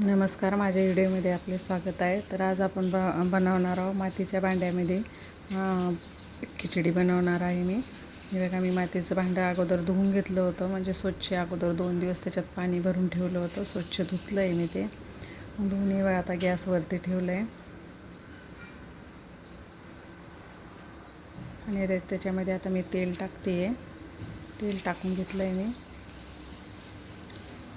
नमस्कार माझ्या व्हिडिओमध्ये आपले स्वागत आहे. तर आज आपण ब बनवणार आहोत मातीच्या भांड्यामध्ये. खिचडी बनवणार आहे मी. हे बघा मी मातीचं भांडं अगोदर धुवून घेतलं होतं. म्हणजे स्वच्छ अगोदर दोन दिवस त्याच्यात पाणी भरून ठेवलं होतं. स्वच्छ धुतलं आहे मी ते. दोन्ही वेळा आता गॅसवरती ठेवलं आहे आणि ते- त्याच्यामध्ये आता मी तेल टाकते आहे तेल टाकून घेतलं आहे मी.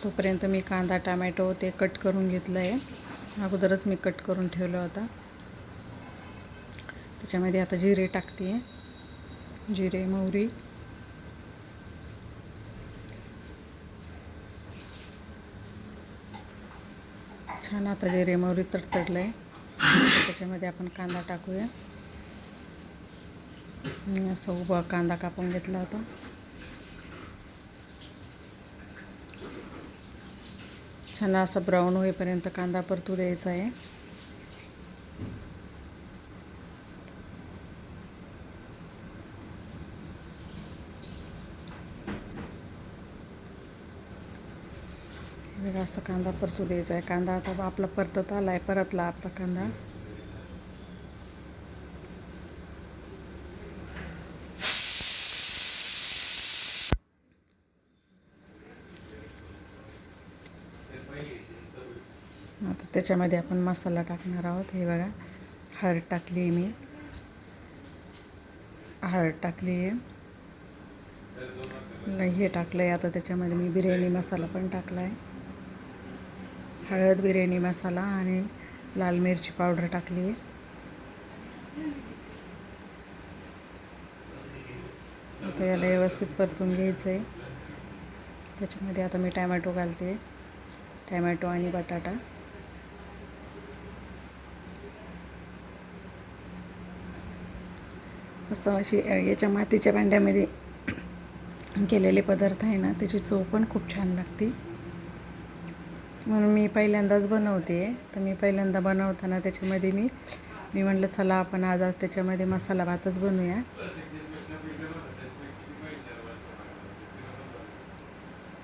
तोपर्यंत मी कांदा टमॅटो ते कट करून घेतलं आहे अगोदरच मी कट करून ठेवलं होता. त्याच्यामध्ये आता जिरे टाकते आहे जिरे मोहरी. छान आता जिरे मोहरी तडतडलं आहे त्याच्यामध्ये आपण कांदा टाकूया. मी असं उभा कांदा कापून घेतला होता. छान असा ब्राऊन होईपर्यंत कांदा परतू द्यायचा आहे. असं कांदा परतू द्यायचा आहे. कांदा आता आपला परतत आला आहे परतला आता कांदा. आता त्याच्यामध्ये आपण मसाला टाकणार आहोत. हे बघा हळद टाकली आहे मी. हळद टाकली आहे. हे टाकलं आहे आता त्याच्यामध्ये मी बिर्याणी मसाला पण टाकला आहे हळद बिर्याणी मसाला आणि लाल मिरची पावडर टाकली आहे. आता याला व्यवस्थित परतून घ्यायचं आहे त्याच्यामध्ये आता मी टॅमॅटो घालते. टॅमॅटो आणि बटाटा. मस्त अशी याच्या मातीच्या भांड्यामध्ये केलेले पदार्थ आहे ना त्याची चव पण खूप छान लागते. म्हणून मी पहिल्यांदाच बनवते. तर मी पहिल्यांदा बनवताना त्याच्यामध्ये मी मी म्हटलं चला आपण आज आज त्याच्यामध्ये मसाला भातच बनवूया.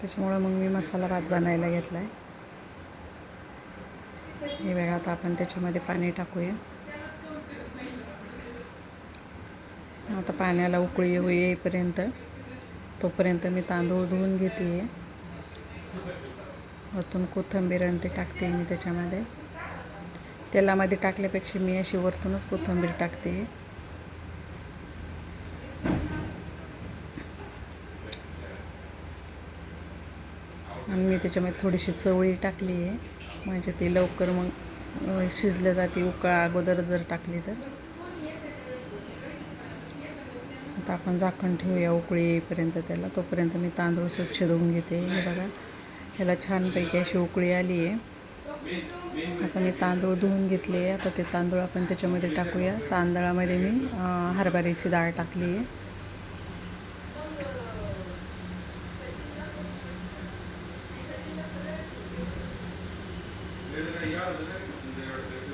त्याच्यामुळं मग मी मसाला भात बनायला घेतला आहे हे वेळा आता आपण त्याच्यामध्ये पाणी टाकूया. आता पाण्याला उकळी येऊ येईपर्यंत तोपर्यंत मी तांदूळ धुवून घेते. वरतून कोथिंबीर आणि ते टाकते मी त्याच्यामध्ये. तेलामध्ये टाकल्यापेक्षा मी अशी वरतूनच कोथिंबीर टाकते. आणि मी त्याच्यामध्ये थोडीशी चवळी टाकली आहे. म्हणजे ती लवकर मग शिजलं जाते. उकळा अगोदर जर टाकली तर. आता आपण झाकण ठेवूया उकळी येईपर्यंत त्याला. तोपर्यंत मी तांदूळ स्वच्छ धुवून घेते. हे बघा ह्याला छानपैकी अशी उकळी आली आहे. आता मी तांदूळ धुवून घेतले आता ते तांदूळ आपण त्याच्यामध्ये टाकूया. तांदळामध्ये मी हरभऱ्याची डाळ टाकली आहे.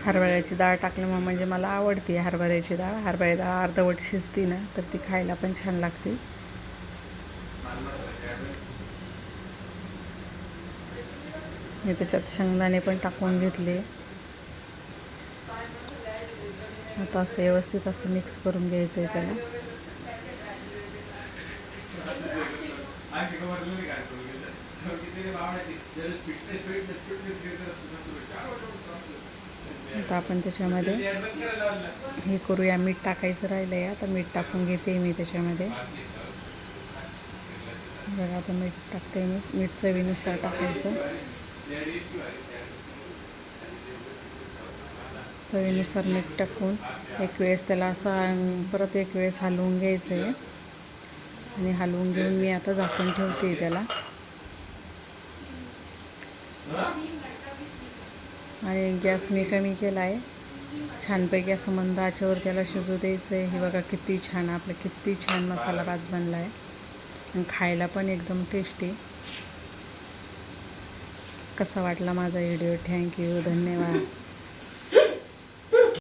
हरभऱ्याची डाळ टाकल्यामुळे म्हणजे मला आवडते हरभऱ्याची डाळ. हरभऱ्याची डाळ अर्धवट शिजते ना तर ती खायला पण छान लागते. मी त्याच्यात शेंगदाणे पण टाकून घेतले. आता असं व्यवस्थित असं मिक्स करून घ्यायचं आहे त्याला. आता आपण त्याच्यामध्ये हे करूया मीठ टाकायचं राहिलं आहे आता मीठ टाकून घेते मी त्याच्यामध्ये. बघा आता मीठ टाकते मी. मीठ चवीनुसार टाकायचं. चवीनुसार मीठ टाकून एक वेळेस त्याला असं परत एक वेळेस हलवून घ्यायचं आहे आणि हलवून घेऊन मी आता झाकून ठेवते त्याला. आणि गॅस मी कमी केला आहे. छानपैकी असं मंद आचेवर त्याला शिजू द्यायचं आहे हे बघा किती छान आपलं किती छान मसाला भात बनला आहे आणि खायला पण एकदम टेस्टी कसा वाटला माझा व्हिडिओ थँक्यू धन्यवाद.